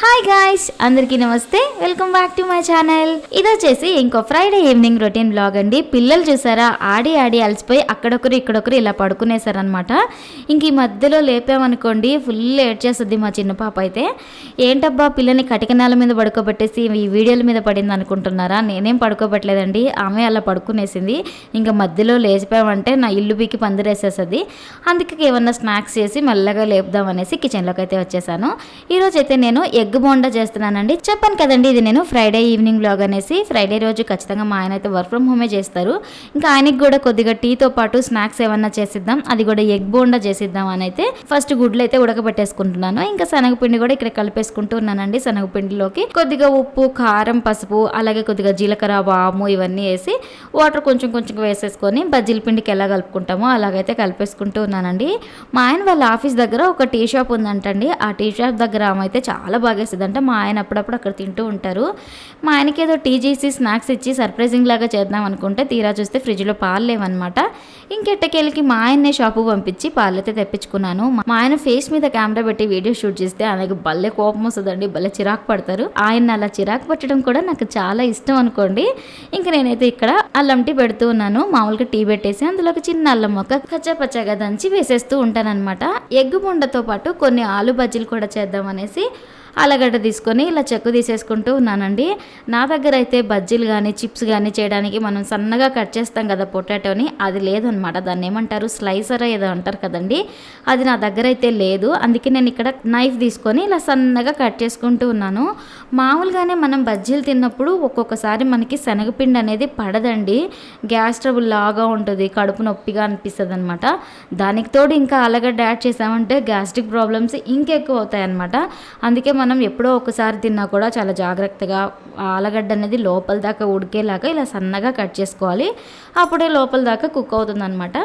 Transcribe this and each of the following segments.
Hi guys అందరికీ నమస్తే. Welcome back to my channel ఇది వచ్చేసి ఇంకో ఫ్రైడే ఈవినింగ్ రొటీన్ బ్లాగ్ అండి. పిల్లలు చూసారా? ఆడి ఆడి అలసిపోయి అక్కడొకరు ఇక్కడొకరు ఇలా పడుకునేసారనమాట ఇంక ఈ మధ్యలో లేపామనుకోండి ఫుల్ ఏడ్ చేస్తుంది మా చిన్న పాప అయితే. ఏంటబ్బా పిల్లని కటికనాల మీద పడుకోబెట్టేసి ఈ వీడియోల మీద పడింది అనుకుంటున్నారా నేనేం పడుకోబెట్టలేదండి. ఆమె అలా పడుకునేసింది. ఇంకా మధ్యలో లేచిపోయామంటే నా ఇల్లు పీకి పందిరేసేస్తుంది. అందుకే ఏమన్నా స్నాక్స్ చేసి మెల్లగా లేపుదాం అనేసి కిచెన్లోకి అయితే వచ్చేసాను. ఈరోజు అయితే నేను ఎగ్ ఎగ్ బోండా చేస్తున్నానండి. చెప్పాను కదండి ఇది నేను ఫ్రైడే ఈవినింగ్ బ్లాగ్ అనేసి. ఫ్రైడే రోజు ఖచ్చితంగా మా ఆయన అయితే వర్క్ ఫ్రమ్ హోమే చేస్తారు. ఇంకా ఆయనకి కూడా కొద్దిగా టీతో పాటు స్నాక్స్ ఏమన్నా చేసిద్దాం అది కూడా ఎగ్ బోండా చేసిద్దాం అని అయితే ఫస్ట్ గుడ్లు అయితే ఉడకబెట్టేసుకుంటున్నాను. ఇంకా శనగపిండి కూడా ఇక్కడ కలిపేసుకుంటూ ఉన్నానండి శనగపిండిలోకి. కొద్దిగా ఉప్పు కారం పసుపు అలాగే కొద్దిగా జీలకర్ర వాము ఇవన్నీ వేసి వాటర్ కొంచెం కొంచెం వేసేసుకొని బజ్జీల పిండికి ఎలా కలుపుకుంటామో అలాగైతే కలిపేసుకుంటూ ఉన్నానండి. మా ఆయన వాళ్ళ ఆఫీస్ దగ్గర ఒక టీ షాప్ ఉందంటండి. ఆ టీ షాప్ దగ్గర ఆమె అయితే చాలా బాగా మా ఆయన అప్పుడప్పుడు అక్కడ తింటూ ఉంటారు. మా ఆయనకి ఏదో టీ చేసి స్నాక్స్ ఇచ్చి సర్ప్రైజింగ్ లాగా చేద్దాం అనుకుంటే తీరా చూస్తే ఫ్రిడ్జ్లో పాలు లేవన్నమాట. ఇంకెట్టకెళ్ళకి మా ఆయన్నే షాపు పంపించి పాలు అయితే తెప్పించుకున్నాను. మా ఆయన ఫేస్ మీద కెమెరా పెట్టి వీడియో షూట్ చేస్తే ఆయనకి భలే కోపం వస్తుందండి. భలే చిరాకు పడతారు. ఆయన అలా చిరాకు పట్టడం కూడా నాకు చాలా ఇష్టం అనుకోండి. ఇంకా నేనైతే ఇక్కడ అల్లం టీ పెడుతూ ఉన్నాను. మామూలుగా టీ పెట్టేసి అందులో ఒక చిన్న అల్లం మొక్క కచ్చపచ్చగా దంచి వేసేస్తూ ఉంటానన్నమాట. ఎగ్గు బొండతో పాటు కొన్ని ఆలు బజ్జీలు కూడా చేద్దాం అనేసి ఆలగడ్డ తీసుకొని ఇలా చెక్కు తీసేసుకుంటూ ఉన్నానండి. నా దగ్గర అయితే బజ్జీలు కానీ చిప్స్ కానీ చేయడానికి మనం సన్నగా కట్ చేస్తాం కదా పొటాటోని. అది లేదనమాట. దాన్ని ఏమంటారు? స్లైసర్ ఏదో అంటారు కదండి. అది నా దగ్గర అయితే లేదు. అందుకే నేను ఇక్కడ నైఫ్ తీసుకొని ఇలా సన్నగా కట్ చేసుకుంటూ ఉన్నాను. మామూలుగానే మనం బజ్జీలు తిన్నప్పుడు ఒక్కొక్కసారి మనకి శనగపిండి అనేది పడదండి. గ్యాస్ ట్రబుల్ లాగా ఉంటుంది. కడుపు నొప్పిగా అనిపిస్తుంది అనమాట దానికి తోడు ఇంకా ఆలగడ్డ యాడ్ చేసామంటే గ్యాస్ట్రిక్ ప్రాబ్లమ్స్ ఇంకెక్కువ అవుతాయి అనమాట అందుకే మనం మనం ఎప్పుడో ఒకసారి తిన్నా కూడా చాలా జాగ్రత్తగా ఆలగడ్డ అనేది లోపల దాకా ఉడికేలాగా ఇలా సన్నగా కట్ చేసుకోవాలి. అప్పుడే లోపల దాకా కుక్ అవుతుంది అనమాట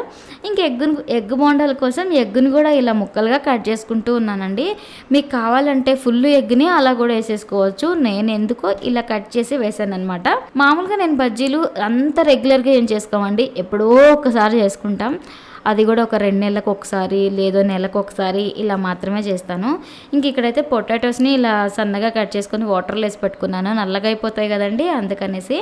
ఇంక ఎగ్గును ఎగ్ బోండాల కోసం ఎగ్గుని కూడా ఇలా ముక్కలుగా కట్ చేసుకుంటూ ఉన్నానండి. మీకు కావాలంటే ఫుల్ ఎగ్ని అలా కూడా వేసేసుకోవచ్చు. నేను ఎందుకో ఇలా కట్ చేసి వేసాను అనమాట మామూలుగా నేను బజ్జీలు అంత రెగ్యులర్గా ఏం చేసుకోమండి. ఎప్పుడో ఒకసారి చేసుకుంటాం. అది కూడా ఒక రెండు నెలలకు ఒకసారి లేదో నెలకు ఒకసారి ఇలా మాత్రమే చేస్తాను. ఇంక ఇక్కడైతే పొటాటోస్ని ఇలా సన్నగా కట్ చేసుకొని వాటర్లో వేసి పెట్టుకున్నాను. నల్లగా అయిపోతాయి కదండి అందుకనేసి.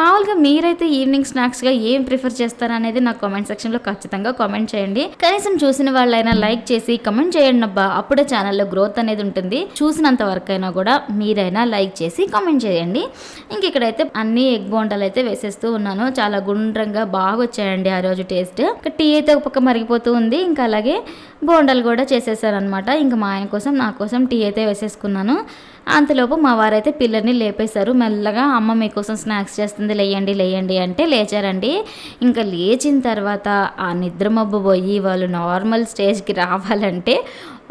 మామూలుగా మీరైతే ఈవినింగ్ స్నాక్స్గా ఏం ప్రిఫర్ చేస్తారు అనేది నాకు కామెంట్ సెక్షన్లో ఖచ్చితంగా కామెంట్ చేయండి. కనీసం చూసిన వాళ్ళైనా లైక్ చేసి కమెంట్ చేయండి అబ్బా. అప్పుడే ఛానల్లో గ్రోత్ అనేది ఉంటుంది. చూసినంత వరకు అయినా కూడా మీరైనా లైక్ చేసి కామెంట్ చేయండి. ఇంక ఇక్కడైతే అన్ని ఎగ్ బోండాలు అయితే వేసేస్తూ ఉన్నాను. చాలా గుండ్రంగా బాగా వచ్చాయండి ఆ రోజు టేస్ట్. టీ అయితే ఒక పక్క మరిగిపోతూ ఉంది. ఇంకా అలాగే బోండాలు కూడా చేసేసారనమాట ఇంకా మా ఆయన కోసం నా కోసం టీ అయితే వేసేసుకున్నాను. అంతలోపు మా వారైతే పిల్లల్ని లేపేశారు. మెల్లగా అమ్మ మీకోసం స్నాక్స్ చేస్తుంది. లేయండి లేయండి అంటే లేచారండి. ఇంకా లేచిన తర్వాత ఆ నిద్ర మబ్బు పోయి వాళ్ళు నార్మల్ స్టేజ్కి రావాలంటే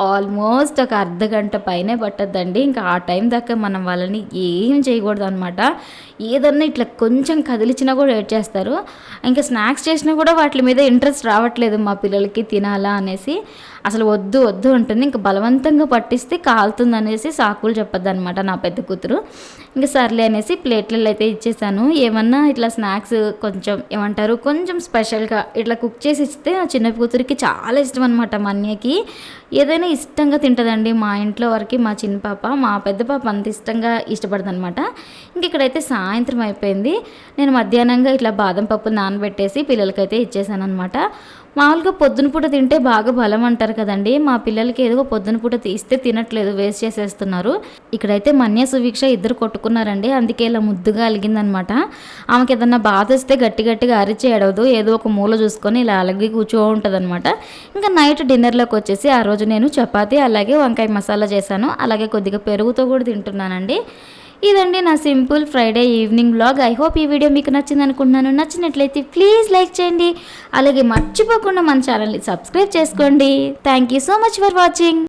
ఆల్మోస్ట్ ఒక అర్ధ గంట పైనే పట్టద్దండి. ఇంకా ఆ టైం దాకా మనం వాళ్ళని ఏం చేయకూడదు అనమాట ఏదన్నా ఇట్లా కొంచెం కదిలిచినా కూడా ఏడ్ చేస్తారు. ఇంకా స్నాక్స్ చేసినా కూడా వాటి మీద ఇంట్రెస్ట్ రావట్లేదు మా పిల్లలకి తినాలా అనేసి. అసలు వద్దు వద్దు ఉంటుంది ఇంకా బలవంతంగా పట్టిస్తే కాలుతుంది అనేసి సాకులు చెప్పద్దు అనమాట నా పెద్ద కూతురు. ఇంకా సర్లే అనేసి ప్లేట్లలో అయితే ఇచ్చేసాను. ఏమన్నా ఇట్లా స్నాక్స్ కొంచెం ఏమంటారు కొంచెం స్పెషల్గా ఇట్లా కుక్ చేసి ఇస్తే నా చిన్న కూతురికి చాలా ఇష్టం అనమాట మా అన్నయ్యకి ఏదైనా ఇష్టంగా తింటుందండి మా ఇంట్లో వరకు మా చిన్న పాప. మా పెద్ద పాప అంత ఇష్టంగా ఇష్టపడదనమాట ఇంక ఇక్కడైతే సాయంత్రం అయిపోయింది. నేను మధ్యాహ్నంగా ఇట్లా బాదం పప్పు నానబెట్టేసి పిల్లలకైతే ఇచ్చేసాను అనమాట మామూలుగా పొద్దున పూట తింటే బాగా బలం అంటారు కదండి. మా పిల్లలకి ఏదో పొద్దున పూట తీస్తే తినట్లేదు వేస్ట్ చేసేస్తున్నారు. ఇక్కడైతే మన్య సువీక్ష ఇద్దరు కొట్టుకున్నారండి. అందుకే ఇలా ముద్దుగా అలిగిందనమాట. ఆమెకి ఏదన్నా బాధ వస్తే గట్టి గట్టిగా అరిచి ఏడవదు. ఏదో ఒక మూల చూసుకొని ఇలా అలగి కూర్చో ఉంటుంది అనమాట ఇంకా నైట్ డిన్నర్లోకి వచ్చేసి ఆ రోజు నేను చపాతీ అలాగే వంకాయ మసాలా చేశాను. అలాగే కొద్దిగా పెరుగుతో కూడా తింటున్నానండి. ఇదండి నా simple Friday evening blog I hope ఈ వీడియో మీకు నచ్చింది అనుకుంటున్నాను. నచ్చినట్లయితే ప్లీజ్ లైక్ చేయండి. అలాగే మర్చిపోకుండా మన ఛానల్ని సబ్స్క్రైబ్ చేసుకోండి. Thank you so much for watching